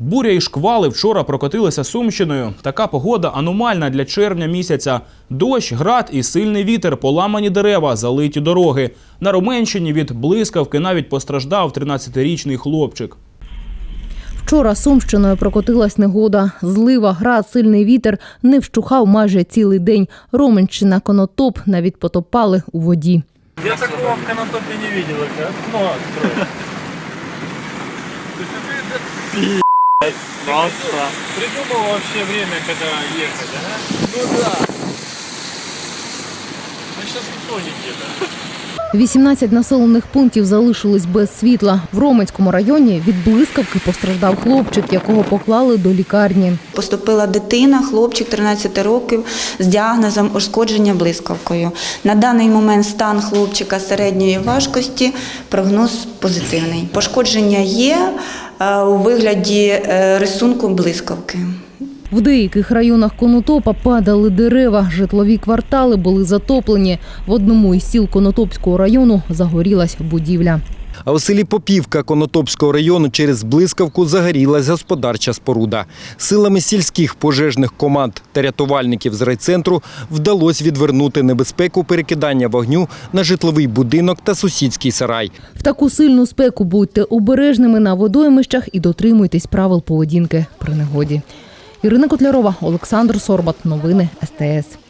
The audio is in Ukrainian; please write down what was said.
Буря і шквали вчора прокотилися Сумщиною. Така погода аномальна для червня місяця. Дощ, град і сильний вітер, поламані дерева, залиті дороги. На Руменщині від блискавки навіть постраждав 13-річний хлопчик. Вчора Сумщиною прокотилась негода. Злива, град, сильний вітер не вщухав майже цілий день. Роменщина, конотоп навіть потопали у воді. Я такого в Конотопе не окно открою. Просто. Придумал вообще время, когда ехать, ага? Ну да. Мы сейчас в итоге где-то. 18 населених пунктів залишились без світла. В Роменському районі від блискавки постраждав хлопчик, якого поклали до лікарні. Поступила дитина, хлопчик 13 років з діагнозом ушкодження блискавкою. На даний момент стан хлопчика середньої важкості, прогноз позитивний. Пошкодження є у вигляді е, рисунку блискавки. В деяких районах Конотопа падали дерева, житлові квартали були затоплені. В одному із сіл Конотопського району загорілась будівля. А у селі Попівка Конотопського району через блискавку загорілась господарча споруда. Силами сільських пожежних команд та рятувальників з райцентру вдалося відвернути небезпеку перекидання вогню на житловий будинок та сусідський сарай. В таку сильну спеку будьте обережними на водоймищах і дотримуйтесь правил поведінки при негоді. Ірина Котлярова, Олександр Сорбат. Новини СТС.